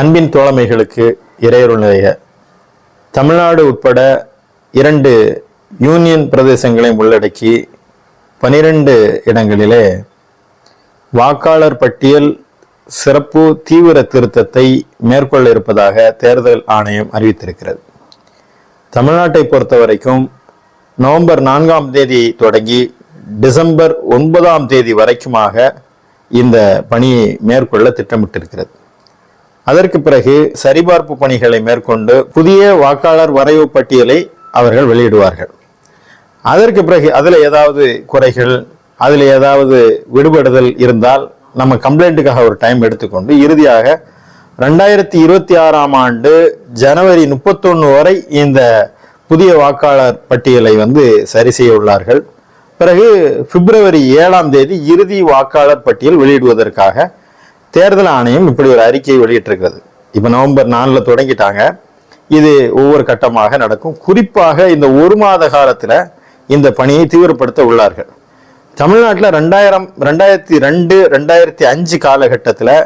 அன்பின் தோழமைகளுக்கு இறையருள் நிறைய. தமிழ்நாடு உட்பட இரண்டு யூனியன் பிரதேசங்களையும் உள்ளடக்கி பனிரெண்டு இடங்களிலே வாக்காளர் பட்டியல் சிறப்பு தீவிர திருத்தத்தை மேற்கொள்ள இருப்பதாக தேர்தல் ஆணையம் அறிவித்திருக்கிறது. தமிழ்நாட்டை பொறுத்த வரைக்கும் நவம்பர் நான்காம் தேதி தொடங்கி டிசம்பர் ஒன்பதாம் தேதி வரைக்குமாக இந்த பணியை மேற்கொள்ள திட்டமிட்டிருக்கிறது. அதற்கு பிறகு சரிபார்ப்பு பணிகளை மேற்கொண்டு புதிய வாக்காளர் வரைவு பட்டியலை அவர்கள் வெளியிடுவார்கள். அதற்கு பிறகு அதில் ஏதாவது குறைகள் அதில் ஏதாவது விடுபடுதல் இருந்தால் நம்ம கம்ப்ளைண்ட்டுக்காக ஒரு டைம் எடுத்துக்கொண்டு இறுதியாக ரெண்டாயிரத்தி இருபத்தி ஆறாம் ஆண்டு ஜனவரி முப்பத்தொன்று வரை இந்த புதிய வாக்காளர் பட்டியலை வந்து சரி செய்ய உள்ளார்கள். பிறகு பிப்ரவரி ஏழாம் தேதி இறுதி வாக்காளர் பட்டியல் வெளியிடுவதற்காக தேர்தல் ஆணையம் இப்படி ஒரு அறிக்கையை வெளியிட்டிருக்கிறது. இப்போ நவம்பர் நாலில் தொடங்கிட்டாங்க. இது ஒவ்வொரு கட்டமாக நடக்கும். குறிப்பாக இந்த ஒரு மாத காலத்தில் இந்த பணியை தீவிரப்படுத்த உள்ளார்கள். தமிழ்நாட்டில் ரெண்டாயிரம் ரெண்டாயிரத்தி ரெண்டு ரெண்டாயிரத்தி அஞ்சு காலகட்டத்தில்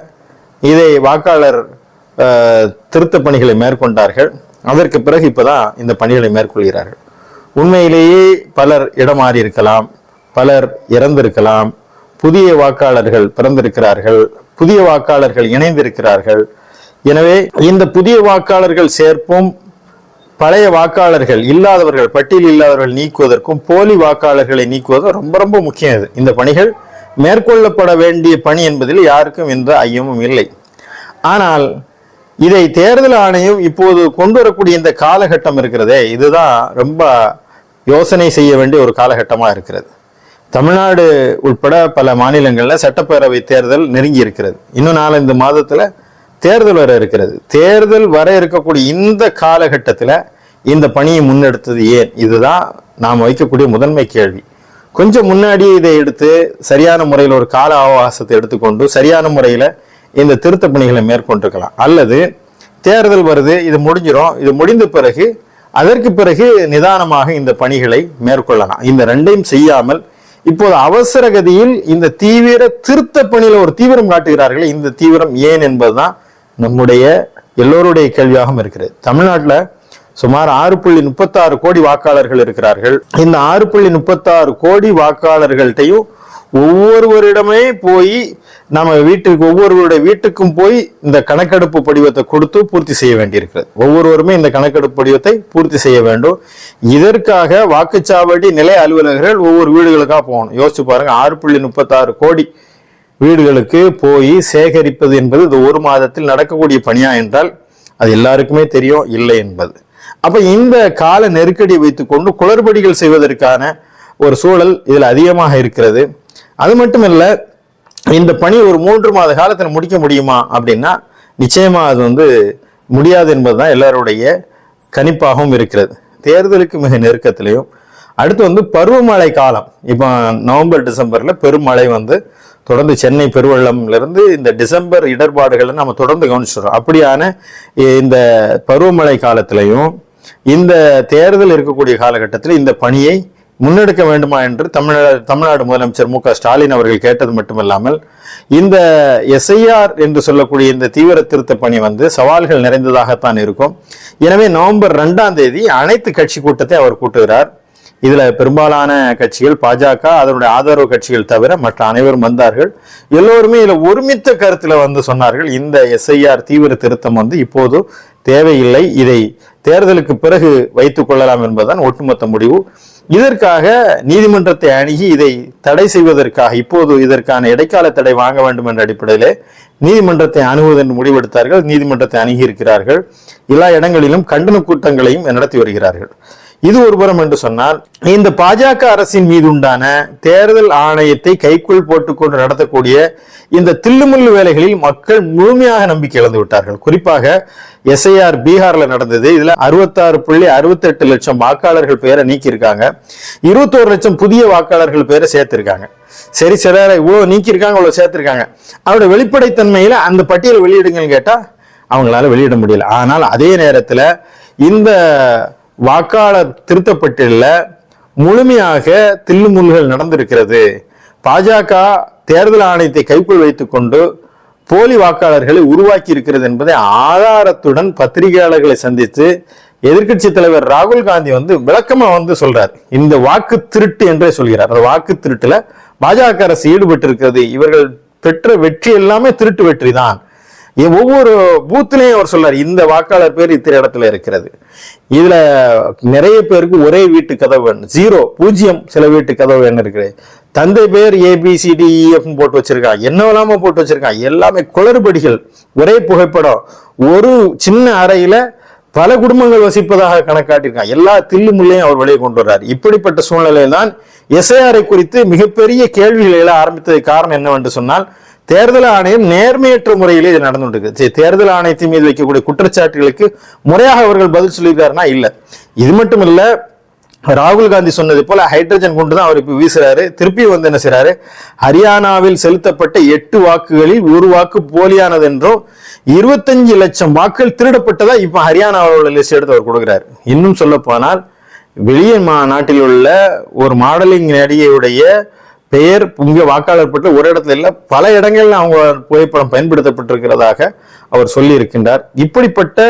இதை வாக்காளர் திருத்த பணிகளை மேற்கொண்டார்கள். அதற்கு பிறகு இப்பதான் இந்த பணிகளை மேற்கொள்கிறார்கள். உண்மையிலேயே பலர் இடமாறி இருக்கலாம். பலர் இறந்திருக்கலாம். புதிய வாக்காளர்கள் பிறந்திருக்கிறார்கள் புதிய வாக்காளர்கள் இணைந்திருக்கிறார்கள். எனவே இந்த புதிய வாக்காளர்கள் சேர்ப்பும் பழைய வாக்காளர்கள் இல்லாதவர்கள் பட்டியல் இல்லாதவர்கள் நீக்குவதற்கும் போலி வாக்காளர்களை நீக்குவதும் ரொம்ப ரொம்ப முக்கியம் இது. இந்த பணிகள் மேற்கொள்ளப்பட வேண்டிய பணி என்பதில் யாருக்கும் எந்த ஐயமும் இல்லை. ஆனால் இதை தேர்தல் ஆணையம் இப்போது கொண்டு வரக்கூடிய இந்த காலகட்டம் இருக்கிறதே இதுதான் ரொம்ப யோசனை செய்ய வேண்டிய ஒரு காலகட்டமாக இருக்கிறது. தமிழ்நாடு உட்பட பல மாநிலங்களில் சட்டப்பேரவை தேர்தல் நெருங்கி இருக்கிறது. இன்னும் நாலஞ்சு மாதத்தில் தேர்தல் வர இருக்கிறது. தேர்தல் வர இருக்கக்கூடிய இந்த காலகட்டத்தில் இந்த பணியை முன்னெடுத்தது ஏன்? இதுதான் நாம் வைக்கக்கூடிய முதன்மை கேள்வி. கொஞ்சம் முன்னாடியே இதை எடுத்து சரியான முறையில் ஒரு கால அவகாசத்தை எடுத்துக்கொண்டு சரியான முறையில் இந்த திருத்த பணிகளை மேற்கொண்டிருக்கலாம். அல்லது தேர்தல் வருது இது முடிஞ்சிடும் இது முடிந்த பிறகு அதற்கு பிறகு நிதானமாக இந்த பணிகளை மேற்கொள்ளலாம். இந்த ரெண்டையும் செய்யாமல் இப்போது அவசர கதியில் இந்த தீவிர திருத்த பணியில ஒரு தீவிரம் காட்டுகிறார்களே இந்த தீவிரம் ஏன் என்பதுதான் நம்முடைய எல்லோருடைய கேள்வியாகவும் இருக்கிறது. தமிழ்நாட்டில் சுமார் ஆறு புள்ளி முப்பத்தாறு கோடி வாக்காளர்கள் இருக்கிறார்கள். இந்த ஆறு புள்ளி முப்பத்தாறு கோடி வாக்காளர்கள்ட்டையும் ஒவ்வொருவரிடமே போய் நம்ம வீட்டுக்கு ஒவ்வொருவருடைய வீட்டுக்கும் போய் இந்த கணக்கெடுப்பு படிவத்தை கொடுத்து பூர்த்தி செய்ய வேண்டியிருக்கிறது. ஒவ்வொருவருமே இந்த கணக்கெடுப்பு படிவத்தை பூர்த்தி செய்ய வேண்டும். இதற்காக வாக்குச்சாவடி நிலை அலுவலகர்கள் ஒவ்வொரு வீடுகளுக்காக போகணும். யோசிச்சு பாருங்க ஆறு புள்ளி முப்பத்தாறு கோடி வீடுகளுக்கு போய் சேகரிப்பது என்பது இந்த ஒரு மாதத்தில் நடக்கக்கூடிய பணியா என்றால் அது எல்லாருக்குமே தெரியும் இல்லை என்பது. அப்ப இந்த கால நெருக்கடி வைத்துக்கொண்டு குளறுபடிகள் செய்வதற்கான ஒரு சூழல் இதில் அதிகமாக இருக்கிறது. அது மட்டும் இல்லை இந்த பணி ஒரு மூன்று மாத காலத்தில் முடிக்க முடியுமா அப்படின்னா நிச்சயமாக அது வந்து முடியாது என்பதுதான் எல்லாருடைய கணிப்பாகவும் இருக்கிறது. தேர்தலுக்கு மிக நெருக்கத்திலையும் அடுத்து வந்து பருவமழை காலம். இப்போ நவம்பர் டிசம்பரில் பெருமழை வந்து தொடர்ந்து சென்னை பெருவெள்ளம்லேருந்து இந்த டிசம்பர் இடர்பாடுகளை நம்ம தொடர்ந்து கவனிச்சிடுறோம் அப்படியான இந்த பருவமழை காலத்திலையும் இந்த தேர்தல் இருக்கக்கூடிய காலகட்டத்தில் இந்த பணியை முன்னெடுக்க வேண்டுமா என்று தமிழ்நாடு தமிழ்நாடு முதலமைச்சர் மு ஸ்டாலின் அவர்கள் கேட்டது மட்டுமல்லாமல் இந்த எஸ்ஐஆர் என்று சொல்லக்கூடிய இந்த தீவிர திருத்த பணி வந்து சவால்கள் நிறைந்ததாகத்தான் இருக்கும். எனவே நவம்பர் ரெண்டாம் தேதி அனைத்து கட்சி கூட்டத்தை அவர் கூட்டுகிறார். இதில் பெரும்பாலான கட்சிகள் பாஜக அதனுடைய ஆதரவு கட்சிகள் தவிர மற்ற அனைவரும் வந்தார்கள். எல்லோருமே இதில் ஒருமித்த கருத்தில் வந்து சொன்னார்கள் இந்த எஸ்ஐஆர் தீவிர திருத்தம் வந்து இப்போது தேவையில்லை இதை தேர்தலுக்கு பிறகு வைத்துக் கொள்ளலாம் என்பதுதான் ஒட்டுமொத்த முடிவு. இதற்காக நீதிமன்றத்தை அணுகி இதை தடை செய்வதற்காக இப்போது இதற்கான இடைக்கால தடை வாங்க வேண்டும் என்ற அடிப்படையிலே நீதிமன்றத்தை அணுகுவதென்று முடிவெடுத்தார்கள். நீதிமன்றத்தை அணுகி இருக்கிறார்கள் எல்லா இடங்களிலும் கண்டன கூட்டங்களையும் நடத்தி வருகிறார்கள். இது ஒருபுறம் என்று சொன்னால் இந்த பாஜக அரசின் மீது உண்டான தேர்தல் ஆணையத்தை கைக்குள் போட்டுக்கொண்டு நடத்தக்கூடிய இந்த தில்லுமுள்ளு வேலைகளில் மக்கள் முழுமையாக நம்பிக்கை இழந்து விட்டார்கள். குறிப்பாக எஸ்ஐஆர் பீகார்ல நடந்தது. இதுல அறுபத்தாறு புள்ளி அறுபத்தெட்டு லட்சம் வாக்காளர்கள் பெயரை நீக்கியிருக்காங்க. இருபத்தோரு லட்சம் புதிய வாக்காளர்கள் பெயரை சேர்த்திருக்காங்க. சரி சிலரை இவ்வளவு நீக்கியிருக்காங்க இவ்வளவு சேர்த்திருக்காங்க. அவருடைய வெளிப்படைத்தன்மையில அந்த பட்டியல் வெளியிடுங்கன்னு கேட்டா அவங்களால வெளியிட முடியல. ஆனால் அதே நேரத்துல இந்த வாக்காளர் திருத்தப்பட்டியல்ல முழுமையாக தில்லுமுல்கள் நடந்திருக்கிறது. பாஜக தேர்தல் ஆணையத்தை கைக்குள் வைத்துக்கொண்டு போலி வாக்காளர்களை உருவாக்கி இருக்கிறது என்பதை ஆதாரத்துடன் பத்திரிகையாளர்களை சந்தித்து எதிர்க்கட்சி தலைவர் ராகுல் காந்தி வந்து விளக்கமா வந்து சொல்றார். இந்த வாக்கு திருட்டு என்றே சொல்கிறார். அந்த வாக்கு திருட்டுல பாஜக அரசு ஈடுபட்டு இருக்கிறது இவர்கள் பெற்ற வெற்றி எல்லாமே திருட்டு வெற்றி தான் ஒவ்வொரு பூத்துலேயும் அவர் சொல்றாரு இந்த வாக்காளர் பேர் இத்திர இடத்துல இருக்கிறது. இதுல நிறைய பேருக்கு ஒரே வீட்டு கதவு ஜீரோ பூஜ்ஜியம் சில வீட்டு கதவு என்ன இருக்குது தந்தை பேர் ஏபிசிடிஇஎஃப் e, போட்டு வச்சிருக்கான் என்னவெல்லாம போட்டு வச்சிருக்கான் எல்லாமே குளறுபடிகள். ஒரே புகைப்படம். ஒரு சின்ன அறையில பல குடும்பங்கள் வசிப்பதாக கணக்காட்டியிருக்கான் எல்லா தில்லு முள்ளையும் அவர் வெளியே கொண்டு வர்றார். இப்படிப்பட்ட சூழ்நிலையில் தான் எஸ்ஐஆரை குறித்து மிகப்பெரிய கேள்விகள் எழ ஆரம்பித்ததுக்கு காரணம் என்னவென்று சொன்னால் தேர்தல் ஆணையம் நேர்மையற்ற முறையில் இது நடந்துட்டு இருக்கு தேர்தல் ஆணையத்தின் மீது வைக்கக்கூடிய குற்றச்சாட்டுகளுக்கு முறையாக அவர்கள் பதில் சொல்லியிருக்காருன்னா இல்ல. இது மட்டும் இல்ல ராகுல் காந்தி சொன்னது போல ஹைட்ரஜன் கொண்டு தான் அவர் இப்ப வீசுறாரு திருப்பி வந்து என்ன செய்றாரு? ஹரியானாவில் செலுத்தப்பட்ட எட்டு வாக்குகளில் ஒரு வாக்கு போலியானது என்றும் இருபத்தஞ்சு லட்சம் வாக்குகள் திருடப்பட்டதா இப்ப ஹரியானாவோட லிஸ்ட் எடுத்து அவர் கொடுக்குறாரு. இன்னும் சொல்ல போனால் வெளியே மா- நாட்டில் உள்ள ஒரு மாடலிங் நடிகையுடைய பெயர் இங்கே வாக்காளர் பட்டியல் ஒரு இடத்துல இல்லை பல இடங்களில் அவங்க புகைப்படம் பயன்படுத்தப்பட்டிருக்கிறதாக அவர் சொல்லியிருக்கின்றார். இப்படிப்பட்ட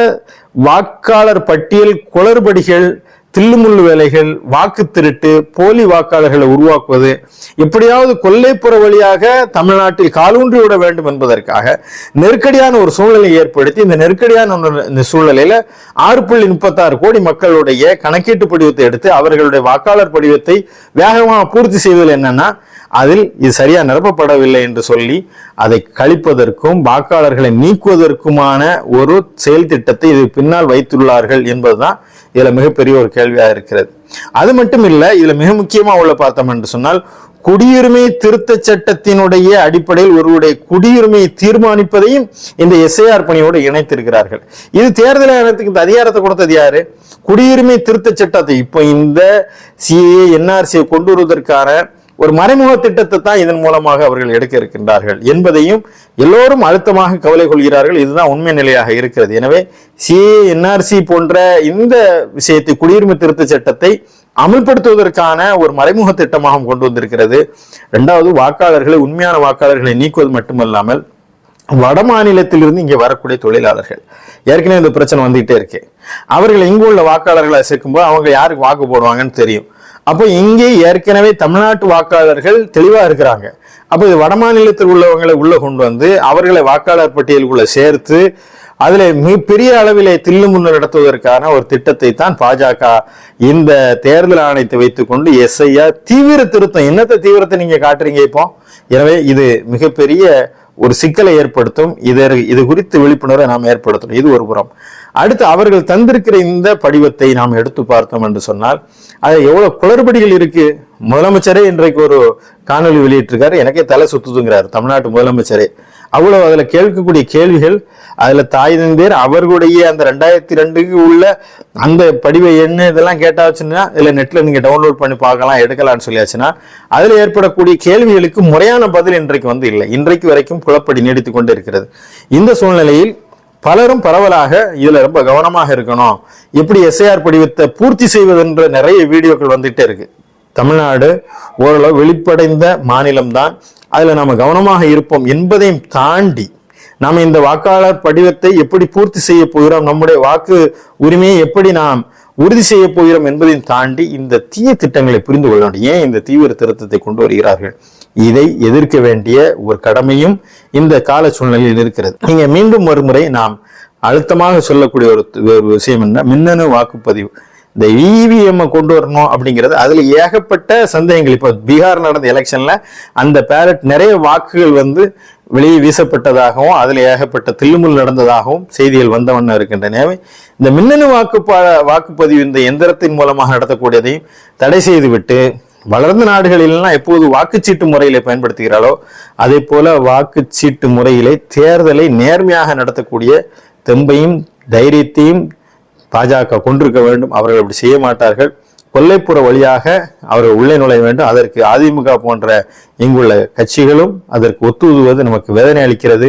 வாக்காளர் பட்டியல் குளறுபடிகள் தில்லுமுள்ளு வேலைகள் வாக்கு திருட்டு போலி வாக்காளர்களை உருவாக்குவது எப்படியாவது கொல்லைப்புற வழியாக தமிழ்நாட்டில் காலூன்றி விட வேண்டும் என்பதற்காக நெருக்கடியான ஒரு சூழ்நிலையை ஏற்படுத்தி இந்த நெருக்கடியான இந்த சூழ்நிலையில ஆறு புள்ளி முப்பத்தாறு கோடி மக்களுடைய கணக்கீட்டு படிவத்தை எடுத்து அவர்களுடைய வாக்காளர் படிவத்தை வேகமாக பூர்த்தி செய்வதில் என்னன்னா அதில் இது சரியா நிரப்பப்படவில்லை என்று சொல்லி அதை கழிப்பதற்கும் வாக்காளர்களை நீக்குவதற்குமான ஒரு செயல் திட்டத்தை இது பின்னால் வைத்துள்ளார்கள் என்பதுதான் இதில் மிகப்பெரிய ஒரு கேள்வியாக இருக்கிறது. அது மட்டும் இல்லை இதில் மிக முக்கியமாக உள்ள பார்த்தோம் என்று சொன்னால் குடியுரிமை திருத்த சட்டத்தினுடைய அடிப்படையில் ஒருவருடைய குடியுரிமையை தீர்மானிப்பதையும் இந்த எஸ்ஐஆர் பணியோடு இணைத்திருக்கிறார்கள். இது தேர்தல் ஆணையத்துக்கு இந்த அதிகாரத்தை கொடுத்தது யாரு? குடியுரிமை திருத்த சட்டத்தை. இப்போ இந்த சிஏ என்ஆர்சியை கொண்டு வருவதற்கான ஒரு மறைமுக திட்டத்தை தான் இதன் மூலமாக அவர்கள் எடுக்க இருக்கின்றார்கள் என்பதையும் எல்லோரும் அழுத்தமாக கவலை கொள்கிறார்கள். இதுதான் உண்மை நிலையாக இருக்கிறது. எனவே சிஏ என்ஆர்சி போன்ற இந்த விஷயத்தை குடியுரிமை திருத்த சட்டத்தை அமல்படுத்துவதற்கான ஒரு மறைமுக திட்டமாக கொண்டு வந்திருக்கிறது. ரெண்டாவது வாக்காளர்களை உண்மையான வாக்காளர்களை நீக்குவது மட்டுமல்லாமல் வட மாநிலத்திலிருந்து இங்கே வரக்கூடிய தொழிலாளர்கள். ஏற்கனவே இந்த பிரச்சனை வந்துகிட்டே இருக்கு. அவர்கள் இங்கு உள்ள வாக்காளர்களை சேர்க்கும்போது அவங்க யாருக்கு வாக்கு போடுவாங்கன்னு தெரியும். அப்போ இங்கே ஏற்கனவே தமிழ்நாட்டு வாக்காளர்கள் தெளிவாக இருக்கிறாங்க. அப்போ இது வட மாநிலத்தில் உள்ளவங்களை உள்ளே கொண்டு வந்து அவர்களை வாக்காளர் பட்டியலுக்குள்ள சேர்த்து அதில் மிகப்பெரிய அளவிலே தில்லுமுன்னு நடத்துவதற்கான ஒரு திட்டத்தை தான் பாஜக இந்த தேர்தல் ஆணையத்தை வைத்துக்கொண்டு எஸ்ஐயா தீவிர திருத்தம். என்னத்த தீவிரத்தை நீங்கள் காட்டுறீங்க இப்போ? எனவே இது மிகப்பெரிய ஒரு சிக்கலை ஏற்படுத்தும். இது இது குறித்து விழிப்புணர்வை நாம் ஏற்படுத்தணும். இது ஒரு புறம். அடுத்து அவர்கள் தந்திருக்கிற இந்த படிவத்தை நாம் எடுத்து பார்த்தோம் என்று சொன்னால் அது எவ்வளவு குளறுபடிகள் இருக்கு? முதலமைச்சரே இன்றைக்கு ஒரு காணொலி வெளியிட்டிருக்காரு. எனக்கே தலை சுத்துதுங்கிறார். தமிழ்நாட்டு முதலமைச்சரே. அவ்வளவு அதுல கேட்கக்கூடிய கேள்விகள் அதுல தாய் தந்தையர் அவர்களுடைய அந்த ரெண்டாயிரத்தி ரெண்டுக்கு உள்ள அந்த படிவை என்ன இதெல்லாம் கேட்டாச்சுன்னா இதுல நெட்ல நீங்க டவுன்லோட் பண்ணி பார்க்கலாம் எடுக்கலாம்னு சொல்லியாச்சுன்னா அதுல ஏற்படக்கூடிய கேள்விகளுக்கு முறையான பதில் இன்றைக்கு வந்து இல்லை. இன்றைக்கு வரைக்கும் குழப்படி நீடித்து கொண்டு இருக்கிறது. இந்த சூழ்நிலையில் பலரும் பரவலாக இதில் ரொம்ப கவனமாக இருக்கணும். எப்படி எஸ்ஐஆர் படிவத்தை பூர்த்தி செய்வதென்ற நிறைய வீடியோக்கள் வந்துகிட்டே இருக்கு. தமிழ்நாடு ஓரளவு வெளிப்படைந்த மாநிலம்தான். அதுல நாம கவனமாக இருப்போம் என்பதையும் தாண்டி நாம் இந்த வாக்காளர் படிவத்தை எப்படி பூர்த்தி செய்ய போகிறோம் நம்முடைய வாக்கு உரிமையை எப்படி நாம் உறுதி செய்ய போகிறோம் என்பதையும் தாண்டி இந்த தீய திட்டங்களை புரிந்து கொள்ள வேண்டும். ஏன் இந்த தீவிர திருத்தத்தை கொண்டு வருகிறார்கள்? இதை எதிர்க்க வேண்டிய ஒரு கடமையும் இந்த கால சூழ்நிலையில் இருக்கிறது. நீங்க மீண்டும் ஒரு முறை நாம் அழுத்தமாக சொல்லக்கூடிய ஒரு விஷயம் என்ன? மின்னணு வாக்குப்பதிவு. இந்த இவிஎம் கொண்டு வரணும் அப்படிங்கிறது அதுல ஏகப்பட்ட சந்தேகங்கள். இப்போ பீகார் நடந்த எலெக்ஷன்ல அந்த பேலட் நிறைய வாக்குகள் வந்து வெளியே வீசப்பட்டதாகவும் அதில் ஏகப்பட்ட தில்லுமுல் நடந்ததாகவும் செய்திகள் வந்தவண்ணம் இருக்கின்றன. இந்த மின்னணு வாக்குப்பா வாக்குப்பதிவு இந்த எந்திரத்தின் மூலமாக நடத்தக்கூடியதையும் தடை செய்துவிட்டு வளர்ந்த நாடுகளிலெல்லாம் எப்போது வாக்குச்சீட்டு முறையிலே பயன்படுத்துகிறாளோ அதே போல வாக்குச்சீட்டு முறையிலே தேர்தலை நேர்மையாக நடத்தக்கூடிய தெம்பையும் தைரியத்தையும் பாஜக கொண்டிருக்க வேண்டும். அவர்கள் அப்படி செய்ய மாட்டார்கள். கொல்லைப்புற வழியாக அவர்கள் உள்ளே நுழைய வேண்டும். அதற்கு அதிமுக போன்ற இங்குள்ள கட்சிகளும் அதற்கு ஒத்துதுவது நமக்கு வேதனை அளிக்கிறது.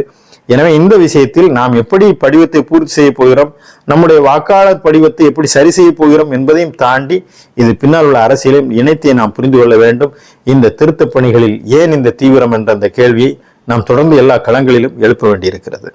எனவே இந்த விஷயத்தில் நாம் எப்படி படிவத்தை பூர்த்தி செய்ய போகிறோம்? நம்முடைய வாக்காளர் படிவத்தை எப்படி சரி செய்ய போகிறோம் என்பதையும் தாண்டி இது பின்னால் உள்ள அரசியலையும் இணைத்தை நாம் புரிந்து கொள்ள வேண்டும். இந்த திருத்தப் பணிகளில் ஏன் இந்த தீவிரம் என்ற அந்த கேள்வியை நாம் தொடர்ந்து எல்லா களங்களிலும் எழுப்ப வேண்டியிருக்கிறது.